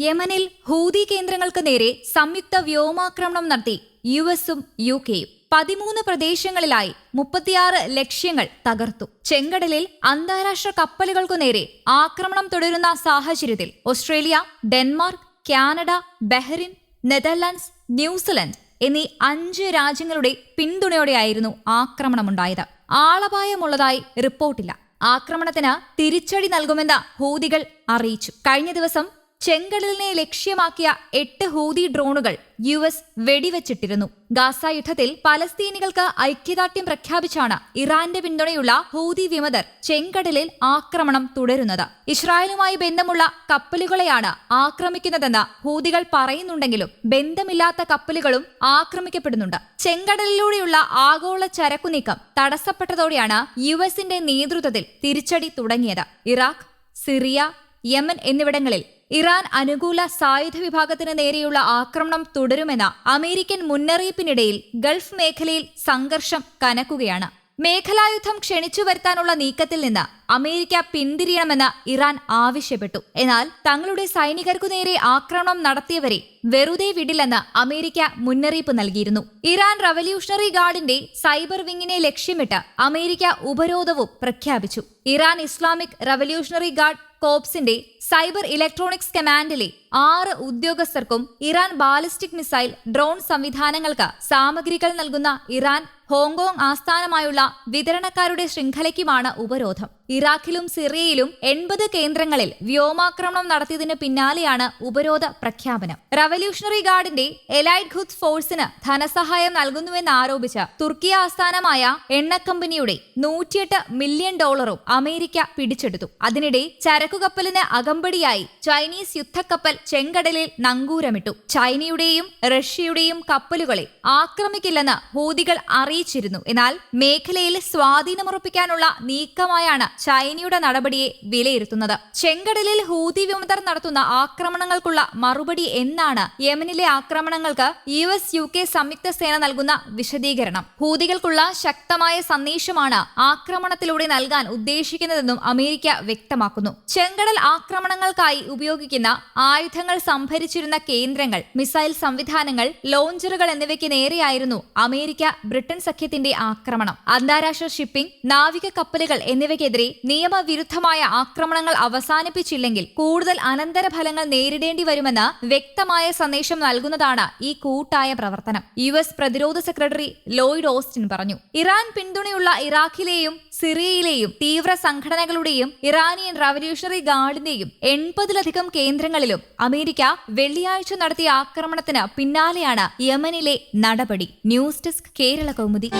യമനിൽ ഹൂതി കേന്ദ്രങ്ങൾക്ക് നേരെ സംയുക്ത വ്യോമാക്രമണം നടത്തി യു എസും യു കെയും പതിമൂന്ന് പ്രദേശങ്ങളിലായി മുപ്പത്തിയാറ് ലക്ഷ്യങ്ങൾ തകർത്തു. ചെങ്കടലിൽ അന്താരാഷ്ട്ര കപ്പലുകൾക്കു നേരെ ആക്രമണം തുടരുന്ന സാഹചര്യത്തിൽ Australia Denmark Canada Bahrain Netherlands New Zealand എന്നീ അഞ്ച് രാജ്യങ്ങളുടെ പിന്തുണയോടെയായിരുന്നു ആക്രമണമുണ്ടായത്. ആളപായമുള്ളതായി റിപ്പോർട്ടില്ല. ആക്രമണത്തിന് തിരിച്ചടി നൽകുമെന്ന് ഹൂതികൾ അറിയിച്ചു. കഴിഞ്ഞ ദിവസം ചെങ്കടലിനെ ലക്ഷ്യമാക്കിയ എട്ട് ഹൂതി ഡ്രോണുകൾ യു എസ് വെടിവെച്ചിട്ടിരുന്നു. ഗാസ യുദ്ധത്തിൽ പലസ്തീനികൾക്ക് ഐക്യദാർഢ്യം പ്രഖ്യാപിച്ചാണ് ഇറാന്റെ പിന്തുണയുള്ള ഹൂതി വിമതർ ചെങ്കടലിൽ ആക്രമണം തുടരുന്നത്. ഇസ്രായേലുമായി ബന്ധമുള്ള കപ്പലുകളെയാണ് ആക്രമിക്കുന്നതെന്ന് ഹൂതികൾ പറയുന്നുണ്ടെങ്കിലും ബന്ധമില്ലാത്ത കപ്പലുകളും ആക്രമിക്കപ്പെടുന്നുണ്ട്. ചെങ്കടലിലൂടെയുള്ള ആഗോള ചരക്കുനീക്കം തടസ്സപ്പെട്ടതോടെയാണ് യു എസിന്റെ നേതൃത്വത്തിൽ തിരിച്ചടി തുടങ്ങിയത്. ഇറാഖ് സിറിയ യമൻ എന്നിവിടങ്ങളിൽ ഇറാൻ അനുകൂല സായുധ വിഭാഗത്തിന് നേരെയുള്ള ആക്രമണം തുടരുമെന്ന അമേരിക്കൻ മുന്നറിയിപ്പിനിടയിൽ ഗൾഫ് മേഖലയിൽ സംഘർഷം കനക്കുകയാണ്. മേഖലായുദ്ധം ക്ഷണിച്ചു വരുത്താനുള്ള നീക്കത്തിൽ നിന്ന് അമേരിക്ക പിന്തിരിയണമെന്ന് ഇറാൻ ആവശ്യപ്പെട്ടു. എന്നാൽ തങ്ങളുടെ സൈനികർക്കു നേരെ ആക്രമണം നടത്തിയവരെ വെറുതെ വിടില്ലെന്ന് അമേരിക്ക മുന്നറിയിപ്പ് നൽകിയിരുന്നു. ഇറാൻ റവല്യൂഷണറി ഗാർഡിന്റെ സൈബർ വിങ്ങിനെ ലക്ഷ്യമിട്ട് അമേരിക്ക ഉപരോധവും പ്രഖ്യാപിച്ചു. ഇറാൻ ഇസ്ലാമിക് റവല്യൂഷണറി ഗാർഡ് കോപ്സിന്റെ സൈബർ ഇലക്ട്രോണിക്സ് കമാൻഡിലെ ആറ് ഉദ്യോഗസ്ഥർക്കും ഇറാൻ ബാലിസ്റ്റിക് മിസൈൽ ഡ്രോൺ സംവിധാനങ്ങൾക്ക് സാമഗ്രികൾ നൽകുന്ന ഇറാൻ ഹോങ്കോങ് ആസ്ഥാനമായുള്ള വിതരണക്കാരുടെ ശൃംഖലയ്ക്കുമാണ് ഉപരോധം. ഇറാഖിലും സിറിയയിലും എൺപത് കേന്ദ്രങ്ങളിൽ വ്യോമാക്രമണം നടത്തിയതിന് പിന്നാലെയാണ് ഉപരോധ പ്രഖ്യാപനം. റവല്യൂഷണറി ഗാർഡിന്റെ എലൈറ്റ് ഖുദ് ഫോഴ്സിന് ധനസഹായം നൽകുന്നുവെന്ന് ആരോപിച്ച് തുർക്കി ആസ്ഥാനമായ എണ്ണക്കമ്പനിയുടെ നൂറ്റിയെട്ട് മില്യൺ ഡോളറും അമേരിക്ക പിടിച്ചെടുത്തു. അതിനിടെ ചരക്കുകപ്പലിന് അകമ്പടിയായി ചൈനീസ് യുദ്ധക്കപ്പൽ ചെങ്കടലിൽ നങ്കൂരമിട്ടു. ചൈനയുടെയും റഷ്യയുടെയും കപ്പലുകളെ ആക്രമിക്കില്ലെന്ന് ഹൂതികൾ അറിയിച്ചിരുന്നു. എന്നാൽ മേഖലയിൽ സ്വാധീനമുറപ്പിക്കാനുള്ള നീക്കമായാണ് ചൈനയുടെ നടപടിയെ വിലയിരുത്തുന്നത്. ചെങ്കടലിൽ ഹൂതി വിമതർ നടത്തുന്ന ആക്രമണങ്ങൾക്കുള്ള മറുപടി എന്നാണ് യമനിലെ ആക്രമണങ്ങൾക്ക് യു എസ് യു കെ സംയുക്ത സേന നൽകുന്ന വിശദീകരണം. ഹൂതികൾക്കുള്ള ശക്തമായ സന്ദേശമാണ് ആക്രമണത്തിലൂടെ നൽകാൻ ഉദ്ദേശിക്കുന്നതെന്നും അമേരിക്ക വ്യക്തമാക്കുന്നു. ചെങ്കടൽ ആക്രമണങ്ങൾക്കായി ഉപയോഗിക്കുന്ന ആയുധങ്ങൾ സംഭരിച്ചിരുന്ന കേന്ദ്രങ്ങൾ മിസൈൽ സംവിധാനങ്ങൾ ലോഞ്ചറുകൾ എന്നിവയ്ക്ക് നേരെയായിരുന്നു അമേരിക്ക ബ്രിട്ടൻ സഖ്യത്തിന്റെ ആക്രമണം അന്താരാഷ്ട്ര ഷിപ്പിംഗ് നാവിക കപ്പലുകൾ എന്നിവയ്ക്കെതിരെ നിയമവിരുദ്ധമായ ആക്രമണങ്ങൾ അവസാനിപ്പിച്ചില്ലെങ്കിൽ കൂടുതൽ അനന്തരഫലങ്ങൾ നേരിടേണ്ടി വരുമെന്ന് വ്യക്തമായ സന്ദേശം നൽകുന്നതാണ് ഈ കൂട്ടായ പ്രവർത്തനം. യു പ്രതിരോധ സെക്രട്ടറി ലോയിഡ് ഓസ്റ്റിൻ പറഞ്ഞു. ഇറാൻ പിന്തുണയുള്ള ഇറാഖിലെയും സിറിയയിലെയും തീവ്ര സംഘടനകളുടെയും ഇറാനിയൻ റവല്യൂഷണറി ഗാർഡിന്റെയും എൺപതിലധികം കേന്ദ്രങ്ങളിലും അമേരിക്ക വെള്ളിയാഴ്ച നടത്തിയ ആക്രമണത്തിന് പിന്നാലെയാണ് യമനിലെ നടപടി. News desk Kerala Kaumudi.